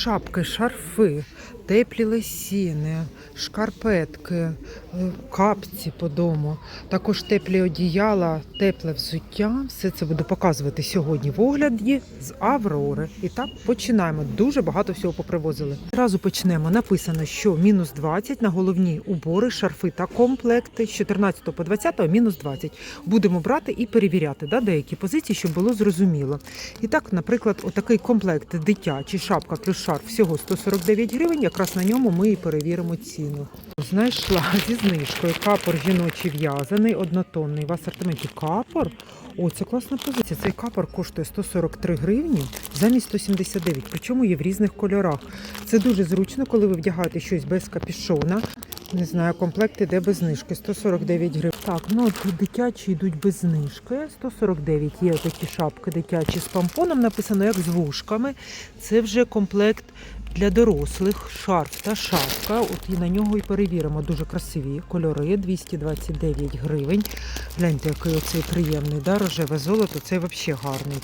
Шапки, шарфи, теплі лосіни, шкарпетки, е, капці по дому, також теплі одіяла, тепле взуття. Все це буду показувати сьогодні в огляді з Аврори. І так починаємо. Дуже багато всього попривозили. Зразу почнемо. Написано, що мінус 20 на головні убори, шарфи та комплекти з 14 по 20 мінус 20. Будемо брати і перевіряти да, деякі позиції, щоб було зрозуміло. І так, наприклад, отакий комплект дитячий, шапка плюс шарф всього 149 гривень. Якраз на ньому ми і перевіримо ціну. Знайшла зі знижкою капор жіночий в'язаний, однотонний в асортименті капор. О, це класна позиція. Цей капор коштує 143 гривні замість 179, причому є в різних кольорах. Це дуже зручно, коли ви вдягаєте щось без капішона. Не знаю, комплект іде без знижки 149 гривень. Так, ну от дитячі йдуть без знижки. 149 є такі шапки дитячі з помпоном, написано як з вушками. Це вже комплект для дорослих, шарф та шапка. От і на нього і перевіримо. Дуже красиві кольори, 229 гривень. Гляньте, який оцей приємний, да? рожеве золото, це взагалі гарний.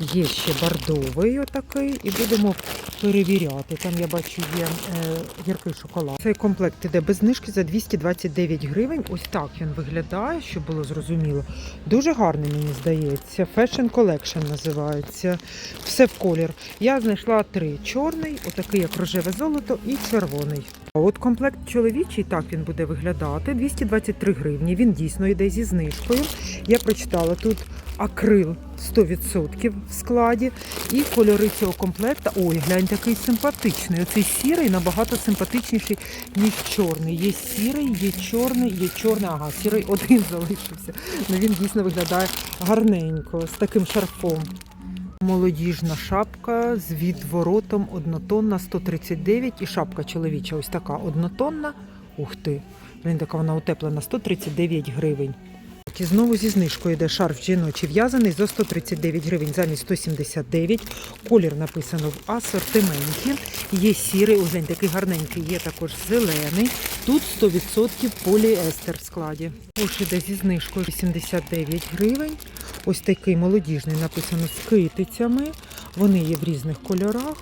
Є ще бордовий отакий, і будемо перевіряти. Там я бачу є е, гіркий шоколад. Цей комплект іде без знижки за 229 гривень. Ось так він виглядає, щоб було зрозуміло. Дуже гарний, мені здається. Fashion Collection називається. Все в колір. Я знайшла три: чорний, отакий як рожеве золото, і червоний. От комплект чоловічий, так він буде виглядати. 223 гривні. Він дійсно йде зі знижкою. Я прочитала тут акрил 100% в складі. І кольори цього комплекта. Ой, глянь, такий симпатичний. Оцей сірий набагато симпатичніший, ніж чорний. Є сірий, є чорний, є чорний. Ага, сірий один залишився. Ну він дійсно виглядає гарненько, з таким шарфом. Молодіжна шапка з відворотом однотонна 139 і шапка чоловіча ось така однотонна. Ух ти, блін, така вона утеплена 139 гривень. І знову зі знижкою йде шарф жіночий в'язаний за 139 гривень замість 179. Колір написано в асортименті. Є сірий, ось такий гарненький, є також зелений. Тут 100% поліестер в складі. Ось іде зі знижкою 89 гривень. Ось такий молодіжний написано з китицями. Вони є в різних кольорах.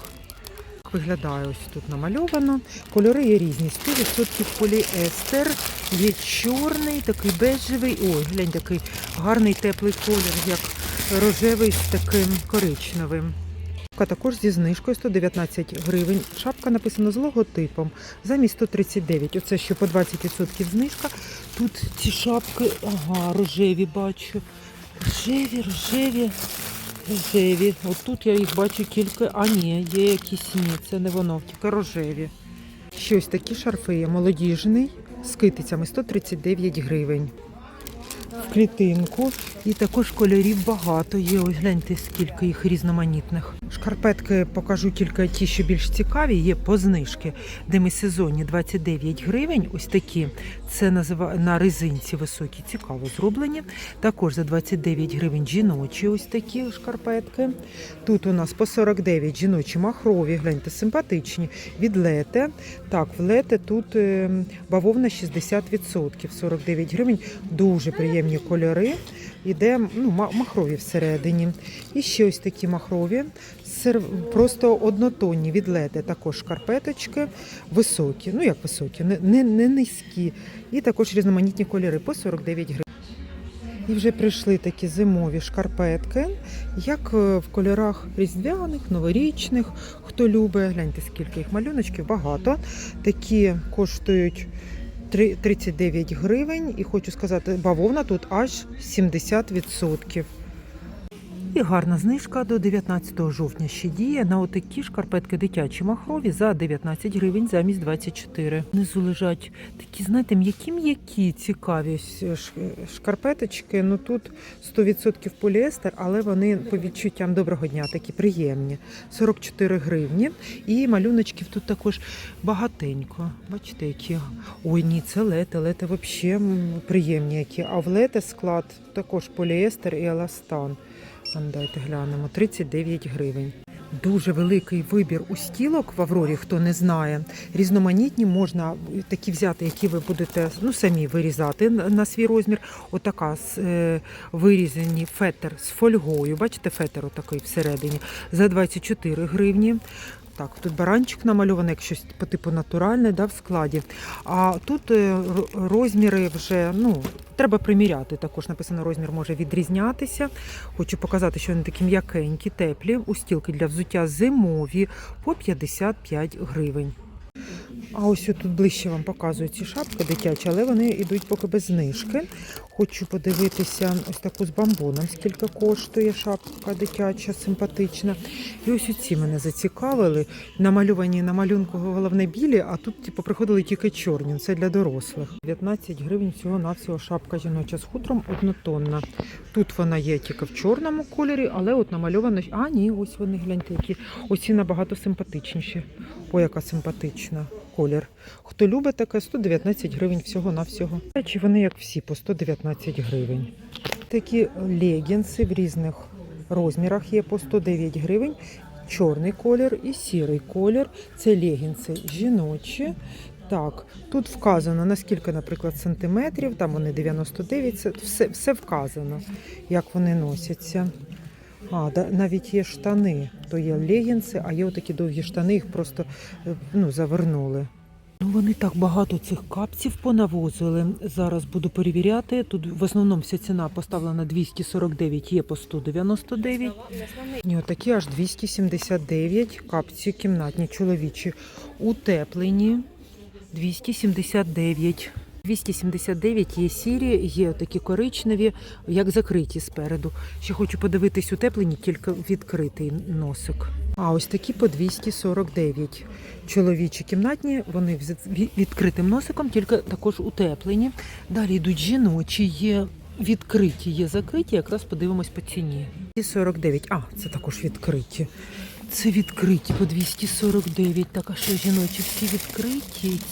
Виглядає ось тут намальовано. Кольори є різні. 100% поліестер. Є чорний, такий бежевий. Ой, глянь, такий гарний теплий колір, як рожевий з таким коричневим. Також зі знижкою 119 гривень. Шапка написана з логотипом замість 139. Оце ще по 20% знижка. Тут ці шапки, ага, рожеві бачу. Рожеві, рожеві, рожеві. От тут я їх бачу тільки, а ні, є якісь ні, це не воно, тільки рожеві. Щось такі шарфи є. Молодіжний з китицями 139 гривень. Клітинку. І також кольорів багато є. Ось гляньте, скільки їх різноманітних. Шкарпетки покажу тільки ті, що більш цікаві. Є по знижки демисезонні 29 гривень. Ось такі. Це на резинці високі, цікаво зроблені. Також за 29 гривень жіночі ось такі шкарпетки. Тут у нас по 49 жіночі махрові, гляньте, симпатичні. Від лете. Так, в лете тут е, бавовна 60%, 49 гривень. Дуже приємні кольори. Іде ну, махрові всередині. І ще ось такі махрові, просто однотонні від лети, також шкарпеточки, високі, ну як високі, не, не, низькі. І також різноманітні кольори по 49 гривень. І вже прийшли такі зимові шкарпетки, як е, в кольорах різдвяних, новорічних. Хто любить, гляньте, скільки їх малюночків, багато. Такі коштують 39 гривень. І хочу сказати, бавовна тут аж 70%. І гарна знижка до 19 жовтня ще діє на отакі шкарпетки дитячі махрові за 19 гривень замість 24. Внизу лежать такі, знаєте, м'які-м'які цікаві ось шкарпеточки. Ну тут 100% поліестер, але вони по відчуттям доброго дня такі приємні. 44 гривні. І малюночків тут також багатенько. Бачите, які. Ой, ні, це лете. Лете взагалі приємні які. А в лете склад також поліестер і еластан. А Дайте глянемо. 39 гривень. Дуже великий вибір у стілок в Аврорі, хто не знає. Різноманітні можна такі взяти, які ви будете ну, самі вирізати на свій розмір. Отака з, е, вирізані фетер з фольгою. Бачите, фетер отакий всередині за 24 гривні. Так, тут баранчик намальований, як щось по типу натуральне, да, в складі. А тут е, розміри вже, ну, треба приміряти. Також написано, розмір може відрізнятися. Хочу показати, що вони такі м'якенькі, теплі, устілки для взуття зимові по 55 гривень. А ось тут ближче вам показую ці шапки дитячі, але вони йдуть поки без знижки. Хочу подивитися ось таку з бамбоном, скільки коштує шапка дитяча, симпатична. І ось ці мене зацікавили. Намальовані на малюнку головне білі, а тут типу, приходили тільки чорні. Це для дорослих. 19 гривень всього на всього шапка жіноча з хутром однотонна. Тут вона є тільки в чорному кольорі, але от намальована. А, ні, ось вони гляньте, які оці набагато симпатичніші. Ой, яка симпатична колір. Хто любить таке, 119 гривень всього на всього. Речі, вони як всі по 119 гривень. Такі легінси в різних розмірах є по 109 гривень. Чорний колір і сірий колір. Це легінси жіночі. Так, тут вказано наскільки, наприклад, сантиметрів, там вони 99, це все, все вказано, як вони носяться. А, да, навіть є штани, то є легінси, а є отакі довгі штани, їх просто е, ну, завернули. Ну, вони так багато цих капців понавозили. Зараз буду перевіряти. Тут в основному вся ціна поставлена 249, є по 199. Ні, отакі аж 279 капці кімнатні, чоловічі. Утеплені 279. 279 є сірі, є такі коричневі, як закриті спереду. Ще хочу подивитись утеплені, тільки відкритий носик. А ось такі по 249. Чоловічі кімнатні, вони відкритим носиком, тільки також утеплені. Далі йдуть жіночі, є відкриті, є закриті. Якраз подивимось по ціні. 249. А, це також відкриті. Це відкриті по 249. Так, а що жіночі всі відкриті,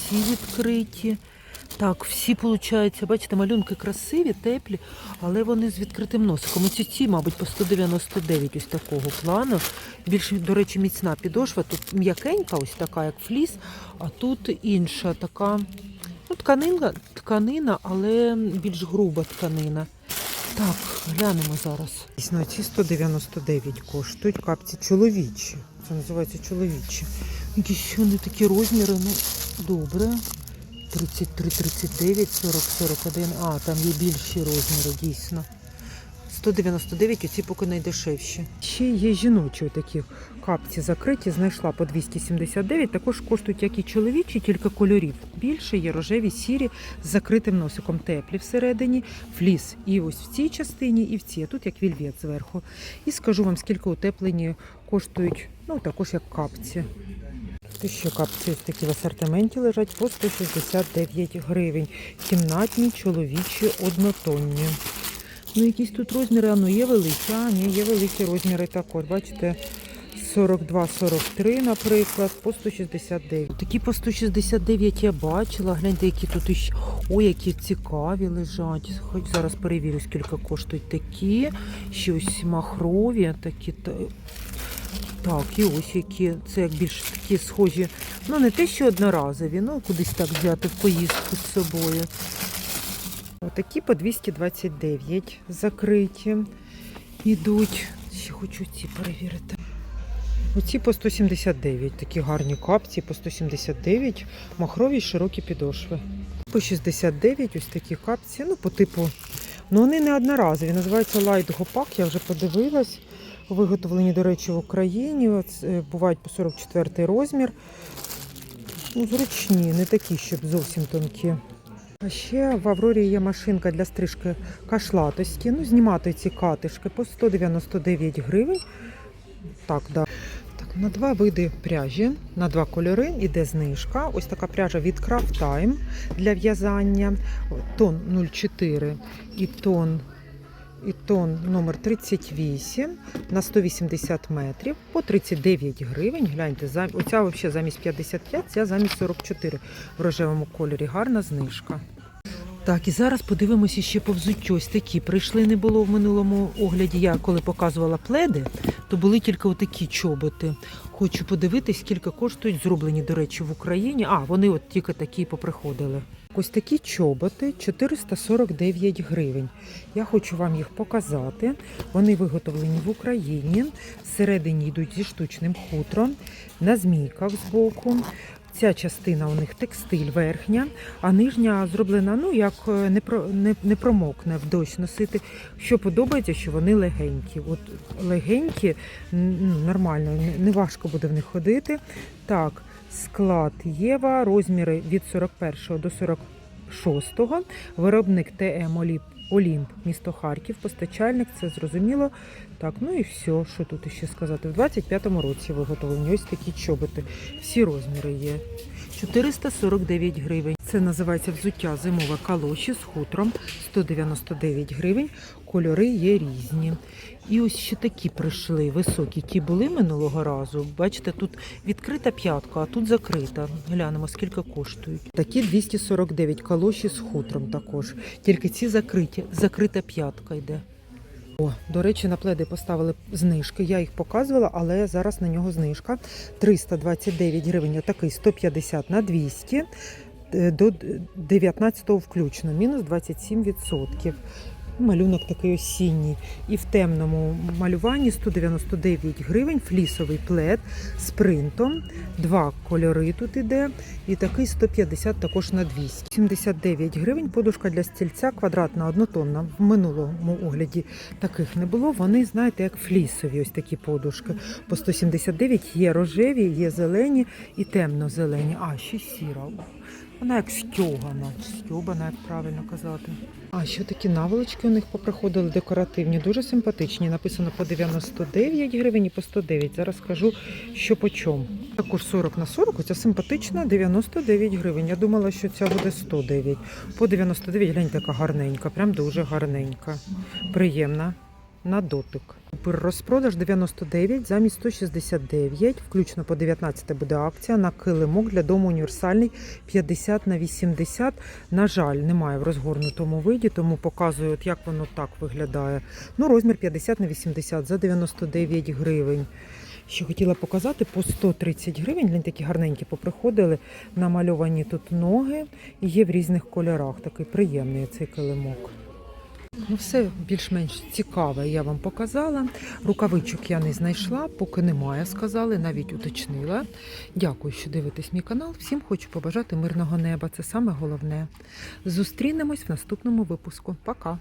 ці відкриті. Так, всі, виходить, бачите, малюнки красиві, теплі, але вони з відкритим носиком. Оці ці, мабуть, по 199 ось такого плану. Більш, до речі, міцна підошва. Тут м'якенька, ось така, як фліс, а тут інша така. Ну, тканина, тканина, але більш груба тканина. Так, глянемо зараз. Дійсно, ці 199 коштують капці чоловічі. Це називається чоловічі. Якісь вони такі розміри, ну добре. 33, 39, 40, 41. А, там є більші розміри, дійсно. 199, оці поки найдешевші. Ще є жіночі такі капці закриті, знайшла по 279. Також коштують, як і чоловічі, тільки кольорів. Більше є рожеві, сірі з закритим носиком теплі всередині, фліс і ось в цій частині, і в цій. Тут як вільвет зверху. І скажу вам, скільки утеплені коштують, ну також як капці. Тут ще капці такі в асортименті лежать по 169 гривень. Кімнатні, чоловічі, однотонні. Ну, якісь тут розміри, а ну є великі, а ні, є великі розміри також. Бачите, 42-43, наприклад, по 169. Такі по 169 я бачила. Гляньте, які тут іще. Ой, які цікаві лежать. Хоч зараз перевірю, скільки коштують такі. Ще ось махрові, такі. Та- Так, і ось які. Це як більш такі схожі. Ну, не те, що одноразові, ну кудись так взяти в поїздку з собою. Отакі по 229 закриті. Ідуть. Ще хочу ці перевірити. Оці по 179, такі гарні капці по 179, махрові широкі підошви. По 69 ось такі капці, ну по типу, ну вони не одноразові, називаються Light Gopak, я вже подивилась. Виготовлені, до речі, в Україні. От, е, бувають по 44 розмір. Ну, зручні, не такі, щоб зовсім тонкі. А ще в Аврорі є машинка для стрижки кашлатості. Ну, знімати ці катишки по 199 гривень. Так, да. Так, на два види пряжі, на два кольори іде знижка. Ось така пряжа від Time для в'язання. Тон 04 і тон, і тон номер 38 на 180 метрів по 39 гривень. Гляньте, оця взагалі замість 55, ця замість 44 в рожевому кольорі. Гарна знижка. Так, і зараз подивимося ще по взуттю. Ось такі прийшли не було в минулому огляді. Я коли показувала пледи, то були тільки отакі чоботи. Хочу подивитись, скільки коштують, зроблені, до речі, в Україні. А, вони от тільки такі поприходили. Ось такі чоботи 449 гривень. Я хочу вам їх показати. Вони виготовлені в Україні. Всередині йдуть зі штучним хутром, на змійках збоку. Ця частина у них текстиль верхня, а нижня зроблена, ну як е, не, про, не, не промокне в дощ носити. Що подобається, що вони легенькі. От легенькі, ну, нормально, не, важко буде в них ходити. Так, склад Єва, розміри від 41 до 46. Виробник ТМ Оліп. Олімп, місто Харків, постачальник, це зрозуміло. Так, ну і все, що тут ще сказати. В 25-му році виготовлені ось такі чоботи. Всі розміри є. 449 гривень. Це називається взуття зимове калоші з хутром 199 гривень. Кольори є різні. І ось ще такі прийшли високі. Ті були минулого разу. Бачите, тут відкрита п'ятка, а тут закрита. Глянемо, скільки коштують. Такі 249 калоші з хутром також. Тільки ці закриті, закрита п'ятка йде. О, до речі, на пледи поставили знижки. Я їх показувала, але зараз на нього знижка 329 гривень. Такий 150 на 200 е, до 19 включно, мінус 27%. Малюнок такий осінній. І в темному малюванні 199 гривень, флісовий плед з принтом. Два кольори тут іде. І такий 150 також на 200. 79 гривень, подушка для стільця квадратна, однотонна. В минулому огляді таких не було. Вони, знаєте, як флісові ось такі подушки. По 179 є рожеві, є зелені і темно-зелені. А, ще сіра. Вона як стьогана, стьобана, як правильно казати. А ще такі наволочки у них поприходили декоративні, дуже симпатичні. Написано по 99 гривень і по 109. Зараз скажу, що по чому. Також 40 на 40, оця симпатична 99 гривень. Я думала, що ця буде 109. По 99, глянь, така гарненька, прям дуже гарненька. Приємна на дотик. Розпродаж 99 замість 169, включно по 19 буде акція на килимок для дому універсальний 50 на 80. На жаль, немає в розгорнутому виді, тому показую, от як воно так виглядає. Ну, розмір 50 на 80 за 99 гривень. Що хотіла показати, по 130 гривень, він такі гарненькі поприходили, намальовані тут ноги, є в різних кольорах. Такий приємний цей килимок. Ну, все більш-менш цікаве я вам показала. Рукавичок я не знайшла, поки немає, сказали, навіть уточнила. Дякую, що дивитесь мій канал. Всім хочу побажати мирного неба. Це саме головне. Зустрінемось в наступному випуску. Пока!